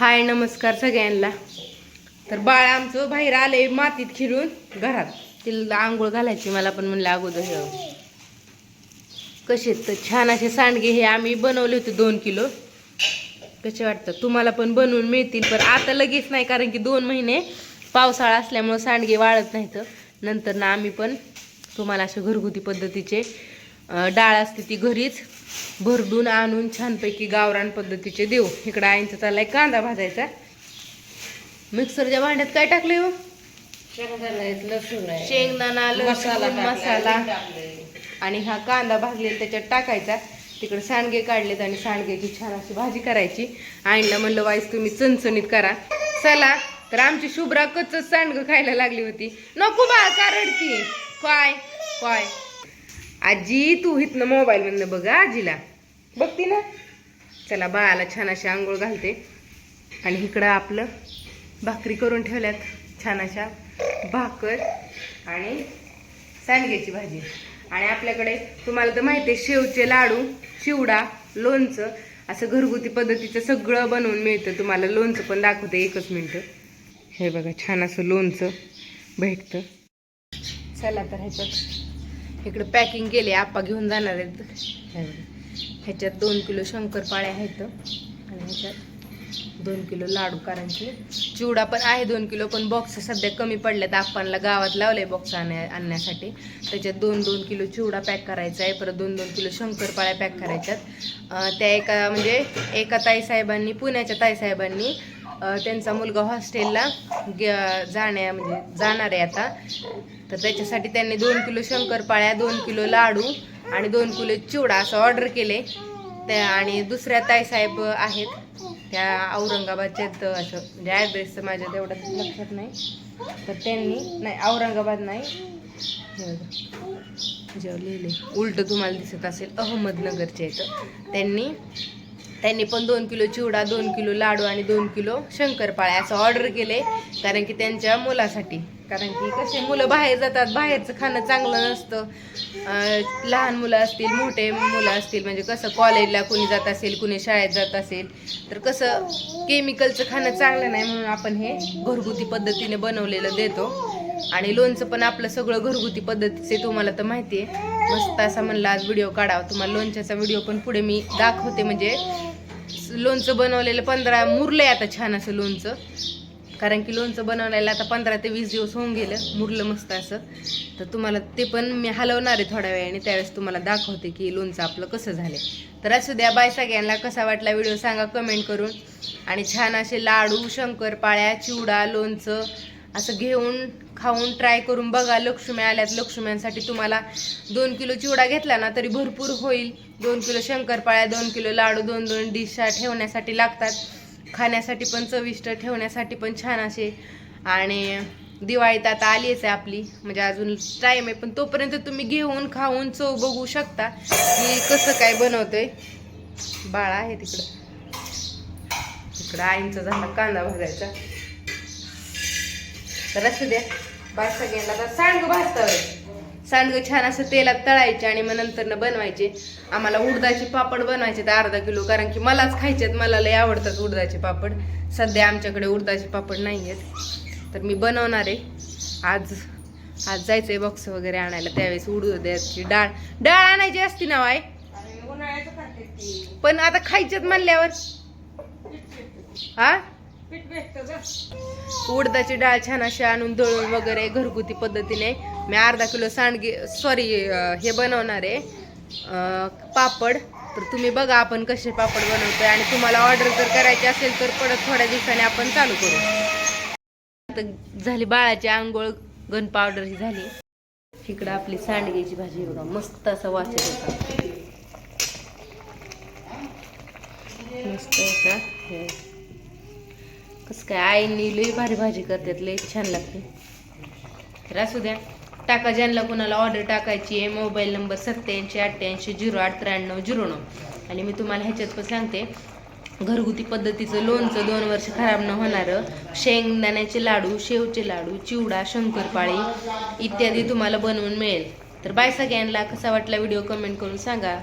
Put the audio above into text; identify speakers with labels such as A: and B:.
A: हाय नमस्कार सगळ्यांना. तर बाळ आमचं बाहेर आले मातीत खिरून घरात. तिला आंघोळ घालायची मला पण म्हणलं अगोदर. हे कसे तर छान असे सांडगे हे आम्ही बनवले होते दोन किलो. कसे वाटतं? तुम्हाला पण बनवून मिळतील पण आता लगेच नाही कारण की दोन महिने पावसाळा असल्यामुळं सांडगे वाळत नाहीत. नंतर ना आम्ही पण तुम्हाला असे घरगुती पद्धतीचे डाळ असते ती घरीच भरडून आणून छानपैकी गावरान पद्धतीचे देऊ. इकडं आईंचा चाललाय कांदा भाजायचा. मिक्सरच्या भांड्यात काय टाकले हो? शेंगदाणा लसूण मसाला. आणि हा कांदा भाजलेला त्याच्यात टाकायचा. तिकडे सांडगे काढलेत आणि सांडग्याची छान अशी भाजी करायची. आईला म्हणलं वाईस तुम्ही चणचणीत करा. चला तर आमची शुभ्रा कच्च सांडगं खायला लागली होती. नको बा का रडती? काय? काय? आजी तू इथनं मोबाईल मधनं बघा आजीला. बघती ना? चला बाळाला छान अशी आंघोळ घालते. आणि इकडं आपलं भाकरी करून ठेवल्यात. छान अशा भाकर आणि सांडग्याची भाजी. आणि आपल्याकडे तुम्हाला तर माहिती आहे शेवचे लाडू चिवडा लोणचं असं घरगुती पद्धतीचं सगळं बनवून मिळतं. तुम्हाला लोणचं पण दाखवते एकच मिनटं. हे बघा छान असं लोणचं भेटतं. चला तर ह्याच्यात इकडं पॅकिंग केली आप्पा घेऊन जाणार आहेत. ह्याच्यात दोन किलो शंकरपाळ्या आहेत. आणि ह्याच्यात दोन किलो लाडू कारण की चिवडा पण आहे दोन किलो पण बॉक्स सध्या कमी पडल्यात. आप्पांना गावात लावले बॉक्स आणण्या आणण्यासाठी. त्याच्यात दोन दोन किलो चिवडा पॅक करायचा आहे. परत दोन दोन किलो शंकरपाळ्या पॅक करायच्यात. त्या एका म्हणजे एका ताईसाहेबांनी पुण्याच्या ताईसाहेबांनी त्यांचा मुलगा हॉस्टेलला गे- जाण्या म्हणजे जाणार आहे आता. तर त्याच्यासाठी त्यांनी दोन किलो शंकरपाळ्या दोन किलो लाडू आणि दोन किलो चिवडा असं ऑर्डर केले. त्या आणि दुसऱ्या ताईसाहेब आहेत त्या औरंगाबादच्या असं म्हणजे ॲड्रेस माझ्या तेवढं लक्षात नाही. तर त्यांनी नाही औरंगाबाद नाही. जेव्हा लिहिले. उलट तुम्हाला दिसत असेल अहमदनगरच्या इथं. त्यांनी त्यांनी पण दोन किलो चिवडा दोन किलो लाडू आणि दोन किलो शंकरपाळ्या असं ऑर्डर केले कारण की त्यांच्या मुलासाठी. कारण की कसे मुलं बाहेर जातात बाहेरचं खाणं चांगलं नसतं. लहान मुलं असतील मोठे मुलं असतील म्हणजे कसं कॉलेजला कुणी जात असेल कुणी शाळेत जात असेल तर कसं केमिकलचं खाणं चांगलं नाही म्हणून आपण हे घरगुती पद्धतीने बनवलेलं देतो. आणि लोणचं पण आपलं सगळं घरगुती पद्धतीचे तुम्हाला तर माहिती आहे. मस्त असा म्हणला आज व्हिडिओ काढावा. तुम्हाला लोणच्याचा व्हिडिओ पण पुढे मी दाखवते म्हणजे लोणचं बनवलेलं पंधरा मुरलं आहे आता छान असं लोणचं. कारण की लोणचं बनवलेलं आता पंधरा ते वीस दिवस होऊन गेलं मुरलं मस्त असं. तर तुम्हाला ते पण मी हलवणार आहे थोड्या वेळाने त्यावेळेस तुम्हाला दाखवते की लोणचं आपलं कसं झालं तर असू द्या बाय सगळ्यांना कसा वाटला व्हिडिओ सांगा कमेंट करून. आणि छान असे लाडू शंकरपाळ्या चिवडा लोणचं असं घेऊन खाऊन ट्राय करून बघा लक्ष्मी आल्यात लक्ष्म्यांसाठी तुम्हाला दोन किलो चिवडा घेतला ना तरी भरपूर होईल. दोन किलो शंकरपाळ्या दोन किलो लाडू दोन दोन डिशा ठेवण्यासाठी लागतात. खाण्यासाठी पण चविष्ट ठेवण्यासाठी पण छान असे. आणि दिवाळीत आता आलीच आहे आपली. म्हणजे अजून टाईम आहे पण तोपर्यंत तुम्ही घेऊन खाऊन चव बघू शकता की कसं काय बनवतोय. बाळा आहे तिकडं. तिकडं आईंचा झाला कांदा भाजायचा. तर असू द्या. बाय सगळ्यांना आता सांडगं भाजतं सांडगं छान असं तेलात तळायचे आणि मग नंतर बनवायचे. आम्हाला उडदाचे पापड बनवायचे तर अर्धा किलो कारण की मलाच खायचे आहेत मला लय आवडतात उडदाचे पापड. सध्या आमच्याकडे उडदाचे पापड नाही आहेत. तर मी बनवणार आहे. आज आज जायचंय बॉक्स वगैरे आणायला. त्यावेळेस उडदाची डाळ डाळ आणायची असती ना वाय पण आता खायच्यात म्हणल्यावर. हा? उडदाची डाळ छान अशी आणून दळून वगैरे घरगुती पद्धतीने. मी अर्धा किलो सांडगे सॉरी हे बनवणार आहे. पापड. तर तुम्ही बघा आपण कसे पापड बनवतोय आणि तुम्हाला ऑर्डर जर करायची असेल तर परत थोड्या दिवसाने आपण चालू करू. आता झाली बाळाची आंघोळ गन पावडर ही झाली. इकडं आपली सांडगेची भाजी बघा मस्त असा वास होता. मस्त असा हे. कसं काय? आईनी लई भारी भाजी करतात लई छान लागते. तर असू द्या. टाका ज्यांना कोणाला ऑर्डर टाकायची आहे मोबाईल नंबर सत्याऐंशी अठ्ठ्याऐंशी झिरो आठ त्र्याण्णव झिरो नऊ. आणि मी तुम्हाला ह्याच्यात पण सांगते घरगुती पद्धतीचं लोणचं दोन वर्ष खराब न होणारं शेंगदाण्याचे लाडू शेवचे लाडू चिवडा शंकरपाळी इत्यादी तुम्हाला बनवून मिळेल. तर बाय सगळ्यांना कसा वाटला व्हिडिओ कमेंट करून सांगा.